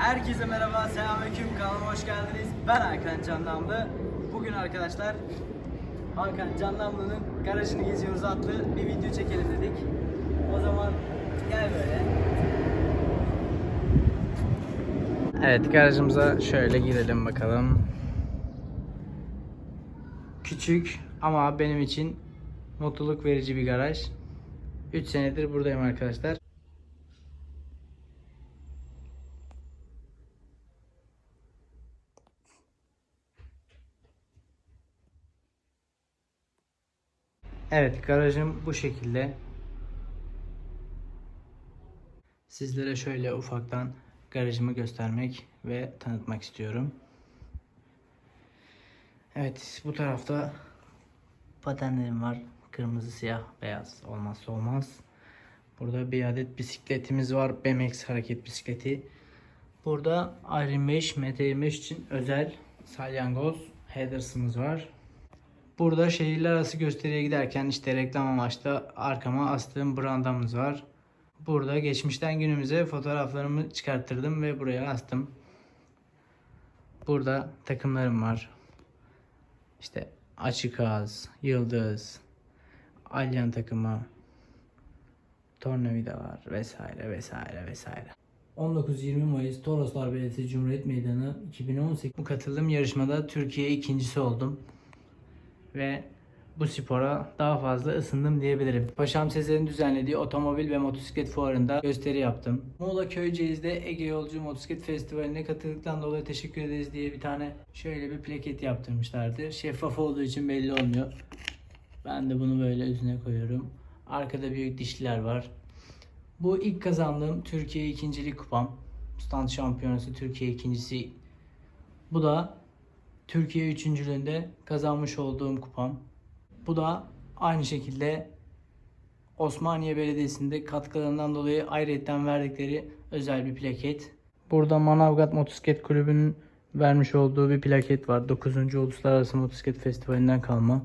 Herkese merhaba, selamünaleyküm. Kanalıma hoş geldiniz. Ben Hakan Candamlı. Bugün arkadaşlar Hakan Candamlı'nın garajını geziyoruz adlı bir video çekelim dedik. O zaman gel böyle. Evet, garajımıza şöyle girelim bakalım. Küçük ama benim için mutluluk verici bir garaj. 3 senedir buradayım arkadaşlar. Evet garajım bu şekilde. Sizlere şöyle ufaktan garajımı göstermek ve tanıtmak istiyorum. Evet bu tarafta patenlerim var. Kırmızı, siyah, beyaz olmazsa olmaz. Burada bir adet bisikletimiz var. BMX hareket bisikleti. Burada Iron 5, MT25 için özel salyangoz headers'ımız var. Burada şehirler arası gösteriye giderken işte reklam amaçlı arkama astığım brandamız var. Burada geçmişten günümüze fotoğraflarımı çıkarttırdım ve buraya astım. Burada takımlarım var. İşte açık ağız, yıldız, alyan takımı, tornavidalar vesaire vesaire vesaire. 19-20 Mayıs Toroslar Belediyesi Cumhuriyet Meydanı 2018 bu katıldığım yarışmada Türkiye ikincisi oldum ve bu spora daha fazla ısındım diyebilirim. Paşam Sezer'in düzenlediği otomobil ve motosiklet fuarında gösteri yaptım. Muğla Köyceğiz'de Ege Yolcu Motosiklet Festivali'ne katıldıktan dolayı teşekkür ederiz diye bir tane şöyle bir plaket yaptırmışlardı. Şeffaf olduğu için belli olmuyor. Ben de bunu böyle üzerine koyuyorum. Arkada büyük dişliler var. Bu ilk kazandığım Türkiye ikincilik kupam. Stand şampiyonası Türkiye ikincisi. Bu da Türkiye üçüncülüğünde kazanmış olduğum kupam. Bu da aynı şekilde Osmaniye Belediyesi'nde katkılarından dolayı ayrıyetten verdikleri özel bir plaket. Burada Manavgat Motosiklet Kulübü'nün vermiş olduğu bir plaket var. 9. Uluslararası Motosiklet Festivali'nden kalma.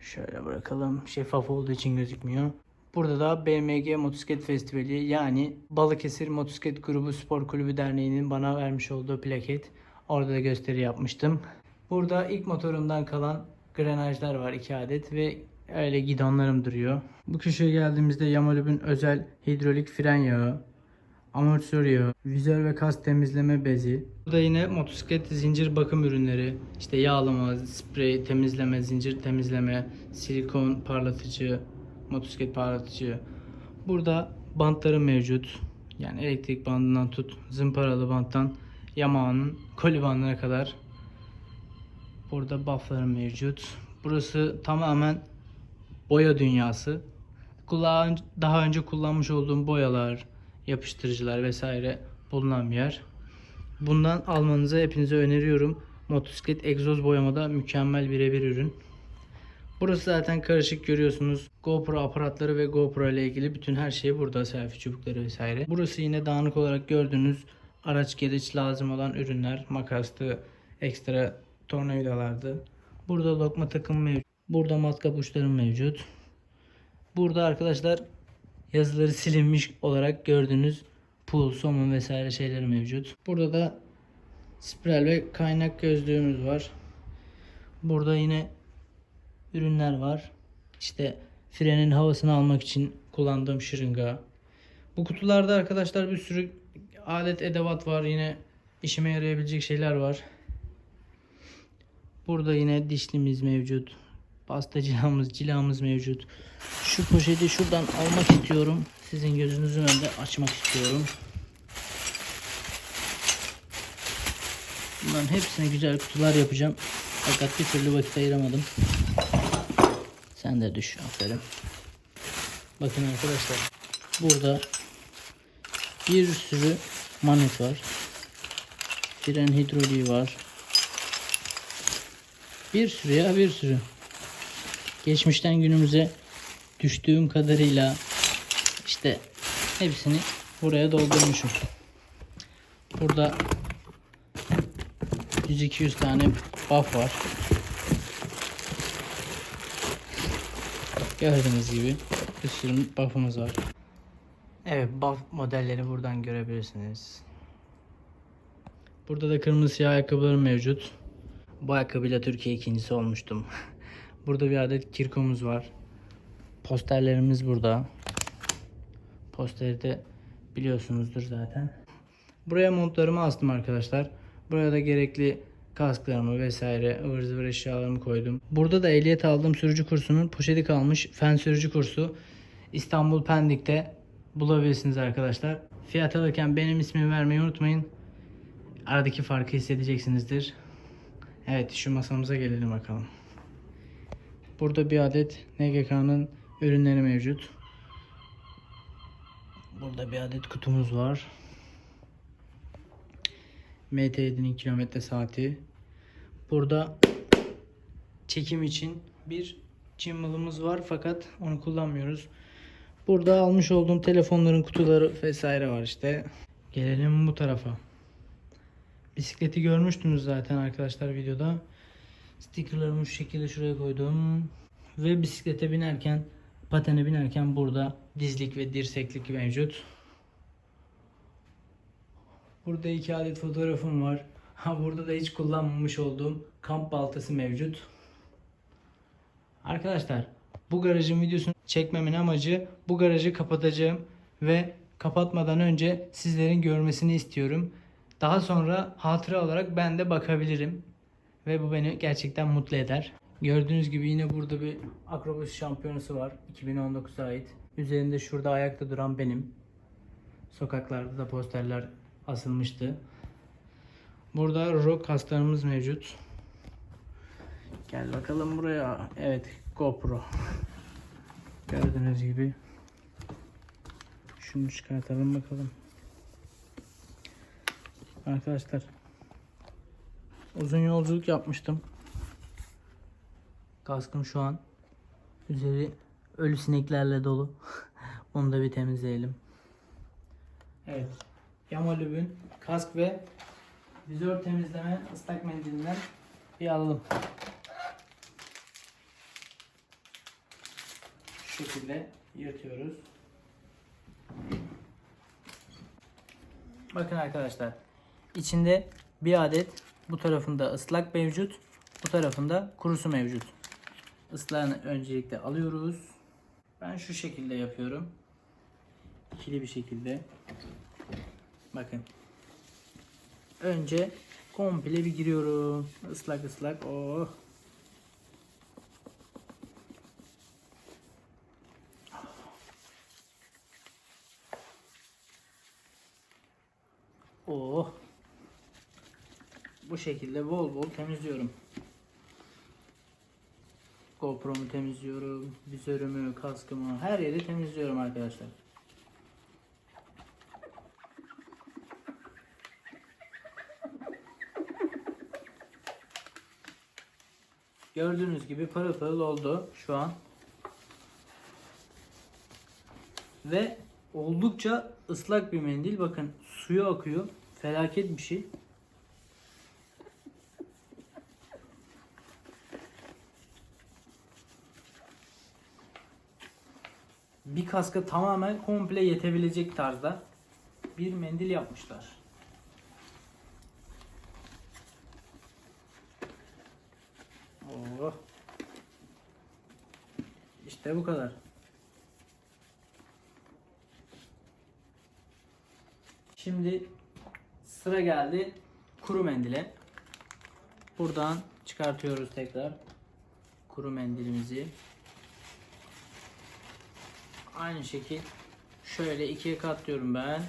Şöyle bırakalım. Şeffaf olduğu için gözükmüyor. Burada da BMG Motosiklet Festivali yani Balıkesir Motosiklet Grubu Spor Kulübü Derneği'nin bana vermiş olduğu plaket. Orada da gösteri yapmıştım. Burada ilk motorumdan kalan grenajlar var 2 adet ve öyle gidonlarım duruyor. Bu köşeye geldiğimizde Yamalub'un özel hidrolik fren yağı, amortisör yağı, vizör ve kas temizleme bezi. Burada yine motosiklet zincir bakım ürünleri, işte yağlama, sprey, temizleme, zincir temizleme, silikon parlatıcı, motosiklet parlatıcı. Burada bantlarım mevcut. Yani elektrik bandından tut, zımparalı banttan Yamaha'nın koli bandına kadar. Burada bufflarım mevcut. Burası tamamen boya dünyası. Kulağın daha önce kullanmış olduğum boyalar, yapıştırıcılar vesaire bulunan bir yer. Bundan almanızı hepinize öneriyorum. Motosiklet egzoz boyamada mükemmel birebir ürün. Burası zaten karışık görüyorsunuz. GoPro aparatları ve GoPro ile ilgili bütün her şey burada. Selfie çubukları vesaire. Burası yine dağınık olarak gördüğünüz araç gereç lazım olan ürünler. Makastı, ekstra tornavidalardı. Burada lokma takımı mevcut. Burada matkap uçlarım mevcut. Burada arkadaşlar yazıları silinmiş olarak gördüğünüz pul, somun vesaire şeyler mevcut. Burada da spiral ve kaynak gözlüğümüz var. Burada yine ürünler var. İşte frenin havasını almak için kullandığım şırınga. Bu kutularda arkadaşlar bir sürü alet edevat var. Yine işime yarayabilecek şeyler var. Burada yine dişlimiz mevcut. Pasta cilamız, cilamız mevcut. Şu poşeti şuradan almak istiyorum. Sizin gözünüzün önünde açmak istiyorum. Bunların hepsine güzel kutular yapacağım. Fakat bir türlü vakit ayıramadım. Sen de düş. Aferin. Bakın arkadaşlar. Burada bir sürü manet var. Fren hidroliği var. Bir sürü ya bir sürü. Geçmişten günümüze düştüğüm kadarıyla işte hepsini buraya doldurmuşum. Burada 100-200 tane buff var. Gördüğünüz gibi bir sürü buff'ımız var. Evet buff modelleri buradan görebilirsiniz. Burada da kırmızı siyah ayakkabılarım mevcut. Bu ayakkabıyla Türkiye ikincisi olmuştum. Burada bir adet kirkomuz var. Posterlerimiz burada. Posteri de biliyorsunuzdur zaten. Buraya montlarımı astım arkadaşlar. Buraya da gerekli kasklarımı vesaire ıvır zıvır eşyalarımı koydum. Burada da ehliyet aldığım sürücü kursunun poşeti kalmış. Fen sürücü kursu İstanbul Pendik'te bulabilirsiniz arkadaşlar. Fiyat alırken benim ismimi vermeyi unutmayın. Aradaki farkı hissedeceksinizdir. Evet şu masamıza gelelim bakalım. Burada bir adet NGK'nın ürünleri mevcut. Burada bir adet kutumuz var. MT7'nin kilometre saati. Burada çekim için bir gimbal'ımız var fakat onu kullanmıyoruz. Burada almış olduğum telefonların kutuları vesaire var işte. Gelelim bu tarafa. Bisikleti görmüştünüz zaten arkadaşlar videoda. Stickerlarımı şu şekilde şuraya koydum. Ve bisiklete binerken, patene binerken burada dizlik ve dirseklik mevcut. Burada iki adet fotoğrafım var. Ha burada da hiç kullanmamış olduğum kamp baltası mevcut. Arkadaşlar bu garajın videosunu çekmemin amacı bu garajı kapatacağım ve kapatmadan önce sizlerin görmesini istiyorum. Daha sonra hatıra olarak ben de bakabilirim. Ve bu beni gerçekten mutlu eder. Gördüğünüz gibi yine burada bir akrobasi şampiyonası var. 2019'a ait. Üzerinde şurada ayakta duran benim. Sokaklarda da posterler asılmıştı. Burada rock kaslarımız mevcut. Gel bakalım buraya. Evet GoPro. Gördüğünüz gibi. Şunu çıkartalım bakalım. Arkadaşlar uzun yolculuk yapmıştım. Kaskım şu an üzeri ölü sineklerle dolu. Onu da bir temizleyelim. Evet. Yamalübün kask ve vizör temizleme ıslak mendilinden bir alalım. Şekilde yırtıyoruz. Bakın arkadaşlar. içinde bir adet bu tarafında ıslak mevcut. Bu tarafında kurusu mevcut. Islağını öncelikle alıyoruz. Ben şu şekilde yapıyorum. İkili bir şekilde. Bakın. Önce komple bir giriyorum. Islak ıslak. Oh. Bu şekilde bol bol temizliyorum. GoPro'mu temizliyorum. Vizörümü, kaskımı, her yeri temizliyorum arkadaşlar. Gördüğünüz gibi pırıl pırıl oldu şu an. Ve oldukça ıslak bir mendil. Bakın suyu akıyor. Felaket bir şey. Bir kaska tamamen komple yetebilecek tarzda bir mendil yapmışlar. Oh. İşte bu kadar. Şimdi sıra geldi kuru mendile. Buradan çıkartıyoruz tekrar kuru mendilimizi. Aynı şekil şöyle ikiye katlıyorum ben.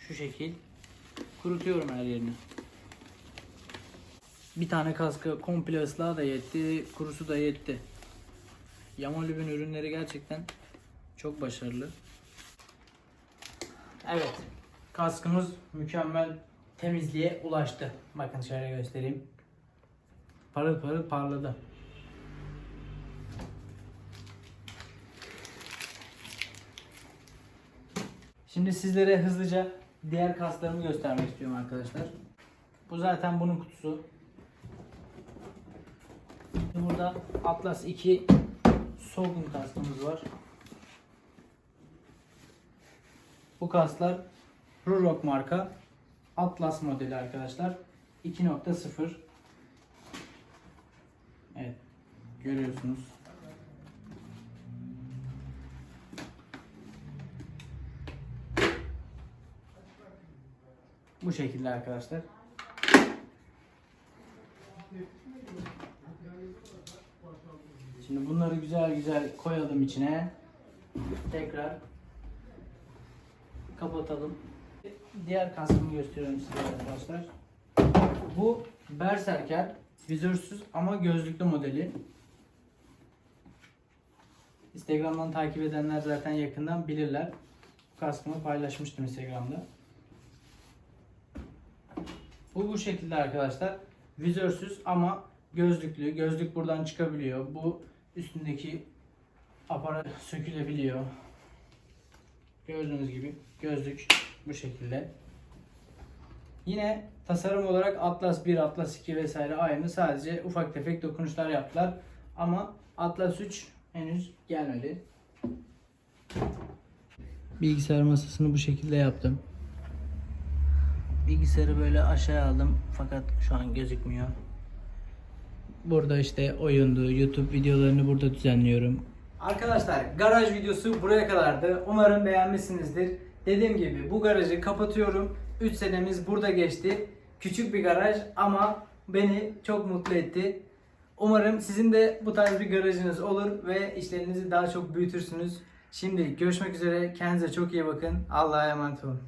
Şu şekil kurutuyorum her yerini. Bir tane kaskı komple ıslığa da yetti, kurusu da yetti. Yamalübün ürünleri gerçekten çok başarılı. Evet, kaskımız mükemmel temizliğe ulaştı. Bakın şöyle göstereyim. Parıl parıl parladı. Şimdi sizlere hızlıca diğer kaslarımı göstermek istiyorum arkadaşlar. Bu zaten bunun kutusu. Burada Atlas 2 Sorgun kaskımız var. Bu kaslar Rurok marka Atlas modeli arkadaşlar. 2.0 Evet görüyorsunuz. Bu şekilde arkadaşlar. Şimdi bunları güzel güzel koyalım içine. Tekrar kapatalım. Diğer kaskımı gösteriyorum size arkadaşlar. Bu Berserker vizörsüz ama gözlüklü modeli. Instagram'dan takip edenler zaten yakından bilirler. Bu kaskımı paylaşmıştım Instagram'da. Bu bu şekilde arkadaşlar. Vizörsüz ama gözlüklü. Gözlük buradan çıkabiliyor. Bu üstündeki aparat sökülebiliyor. Gördüğünüz gibi gözlük bu şekilde. Yine tasarım olarak Atlas 1, Atlas 2 vesaire aynı. Sadece ufak tefek dokunuşlar yaptılar. Ama Atlas 3 henüz gelmedi. Bilgisayar masasını bu şekilde yaptım. Bilgisayarı böyle aşağı aldım fakat şu an gözükmüyor. Burada işte oyundu, YouTube videolarını burada düzenliyorum. Arkadaşlar garaj videosu buraya kadardı. Umarım beğenmişsinizdir. Dediğim gibi bu garajı kapatıyorum. 3 senemiz burada geçti. Küçük bir garaj ama beni çok mutlu etti. Umarım sizin de bu tarz bir garajınız olur ve işlerinizi daha çok büyütürsünüz. Şimdi görüşmek üzere. Kendinize çok iyi bakın. Allah'a emanet olun.